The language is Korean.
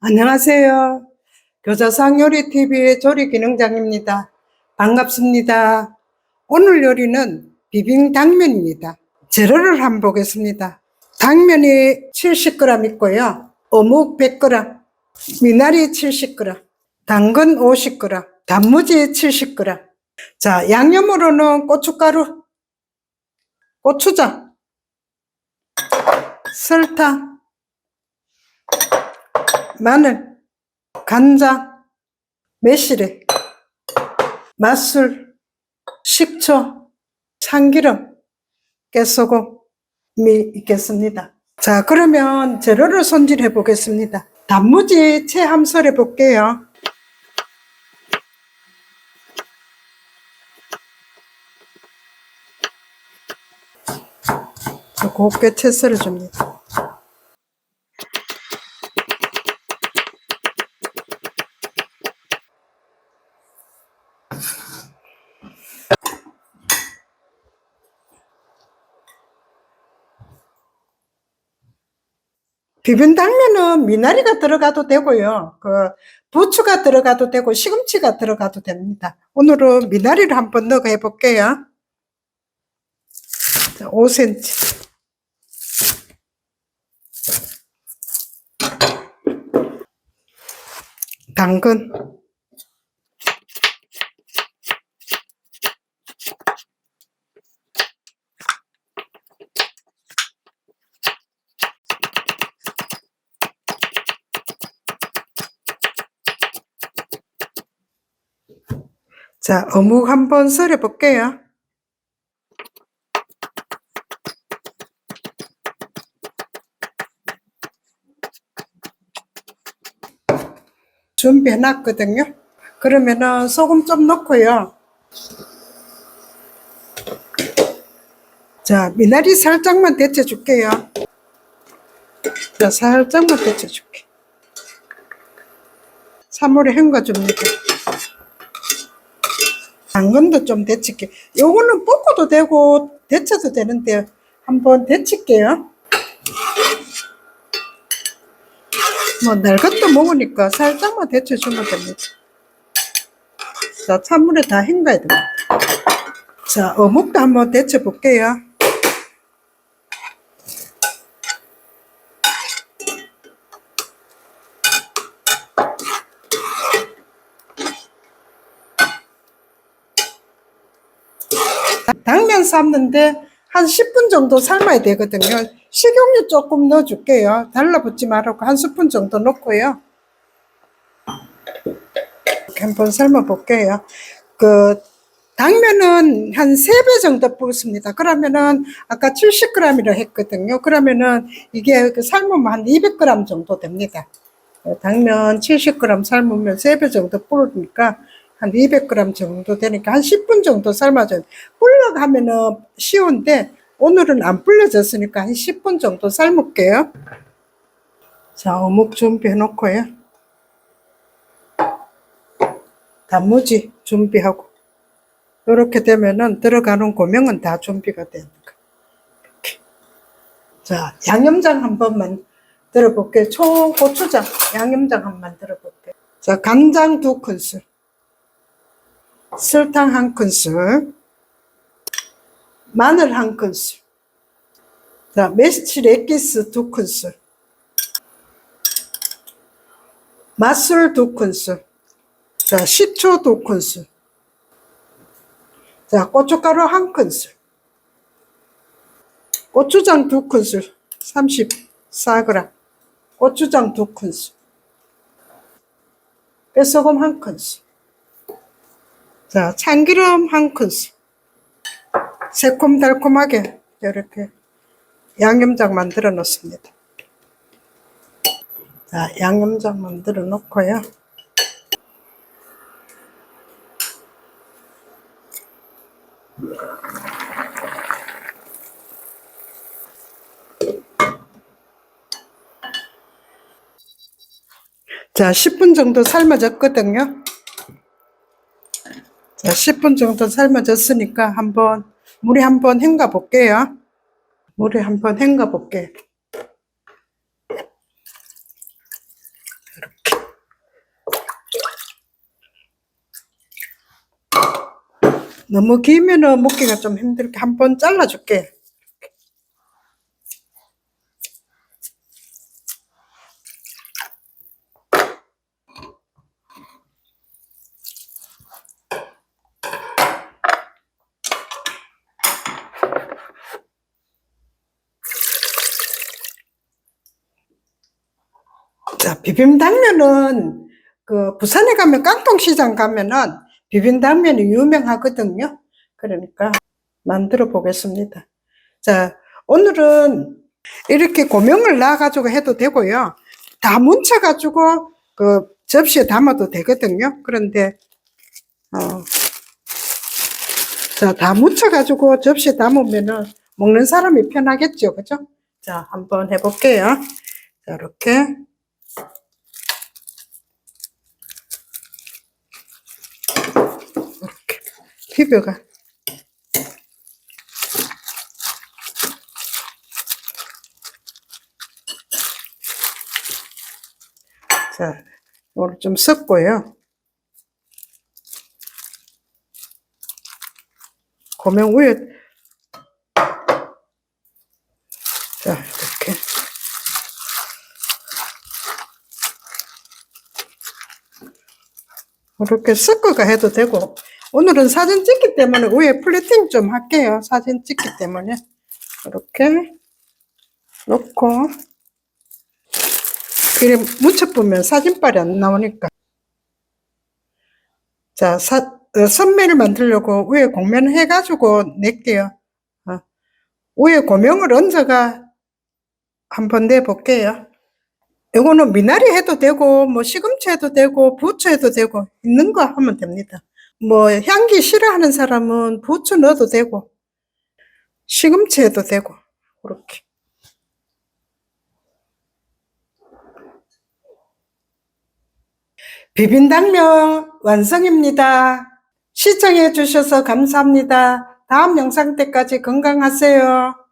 안녕하세요. 교자상 요리TV의 조리기능장입니다. 반갑습니다. 오늘 요리는 비빔 당면입니다. 재료를 한번 보겠습니다. 당면이 70g 있고요. 어묵 100g, 미나리 70g, 당근 50g, 단무지 70g. 자, 양념으로는 고춧가루, 고추장, 설탕, 마늘, 간장, 매실액, 맛술, 식초, 참기름, 깨소금이 있겠습니다. 자, 그러면 재료를 손질해 보겠습니다. 단무지 채 함설해 볼게요. 곱게 채 썰어 줍니다. 비빔 당면은 미나리가 들어가도 되고요. 그 부추가 들어가도 되고 시금치가 들어가도 됩니다. 오늘은 미나리를 한번 넣어 해볼게요. 5cm. 당근. 자, 어묵 한번 썰어 볼게요. 준비해 놨거든요. 그러면은 소금 좀 넣고요. 자, 미나리 살짝만 데쳐 줄게요. 자, 살짝만 데쳐 줄게. 사물에 헹궈 줍니다. 당근도 좀 데칠게. 요거는 볶아도 되고 데쳐도 되는데 한번 데칠게요. 뭐 날 것도 먹으니까 살짝만 데쳐주면 됩니다. 자, 찬물에 다 헹가야 됩니다. 자, 어묵도 한번 데쳐 볼게요. 당면 삶는데 한 10분 정도 삶아야 되거든요. 식용유 조금 넣어줄게요. 달라붙지 말고 한 스푼 정도 넣고요. 한번 삶아볼게요. 그 당면은 한 3배 정도 붓습니다. 그러면은 아까 70g이라 했거든요. 그러면은 이게 그 삶으면 한 200g 정도 됩니다. 당면 70g 삶으면 3배 정도 불으니까 한 200g 정도 되니까 한 10분 정도 삶아줘요. 불러가면은 쉬운데 오늘은 안 불려졌으니까 한 10분 정도 삶을게요. 자, 어묵 준비해 놓고요. 단무지 준비하고 이렇게 되면은 들어가는 고명은 다 준비가 되는 거. 자, 양념장 한 번만 들어볼게요. 총 고추장, 양념장 한 번만 들어볼게요. 자, 간장 두 큰술, 설탕 한 큰술, 마늘 한 큰술, 자, 매실 액기스 두 큰술, 맛술 두 큰술, 자, 식초 두 큰술, 자, 고춧가루 한 큰술, 고추장 두 큰술, 34g, 고추장 두 큰술, 깨소금 한 큰술, 자, 참기름 한 큰술, 새콤달콤하게 이렇게 양념장 만들어 놓습니다. 자, 양념장 만들어 놓고요. 자, 10분 정도 삶아졌거든요. 자, 10분 정도 삶아졌으니까 한번 물에 한번 헹궈 볼게요. 물에 한번 헹궈 볼게. 이렇게. 너무 길면은 먹기가 좀 힘들게 한번 잘라줄게. 자, 비빔당면은 그 부산에 가면 깡통시장 가면은 비빔당면이 유명하거든요. 그러니까 만들어 보겠습니다. 자, 오늘은 이렇게 고명을 놔가지고 해도 되고요. 다 뭉쳐가지고 그 접시에 담아도 되거든요. 그런데, 어, 자, 다 뭉쳐가지고 접시에 담으면은 먹는 사람이 편하겠죠. 그죠? 자, 한번 해볼게요. 자. 이렇게 비벼가. 자 이걸 좀 섞고요. 고명 위에 자 이렇게. 이렇게 섞어가 해도 되고 오늘은 사진 찍기 때문에 위에 플레팅 좀 할게요. 사진 찍기 때문에. 이렇게 놓고 이렇게 묻혀보면 사진빨이 안 나오니까. 자 사, 어, 선매를 만들려고 위에 공면 해가지고 낼게요. 어, 위에 고명을 얹어가 한번 내볼게요. 이거는 미나리 해도 되고 뭐 시금치 해도 되고 부추 해도 되고 있는 거 하면 됩니다. 뭐 향기 싫어하는 사람은 부추 넣어도 되고 시금치 해도 되고 그렇게 비빔당면 완성입니다. 시청해 주셔서 감사합니다. 다음 영상 때까지 건강하세요.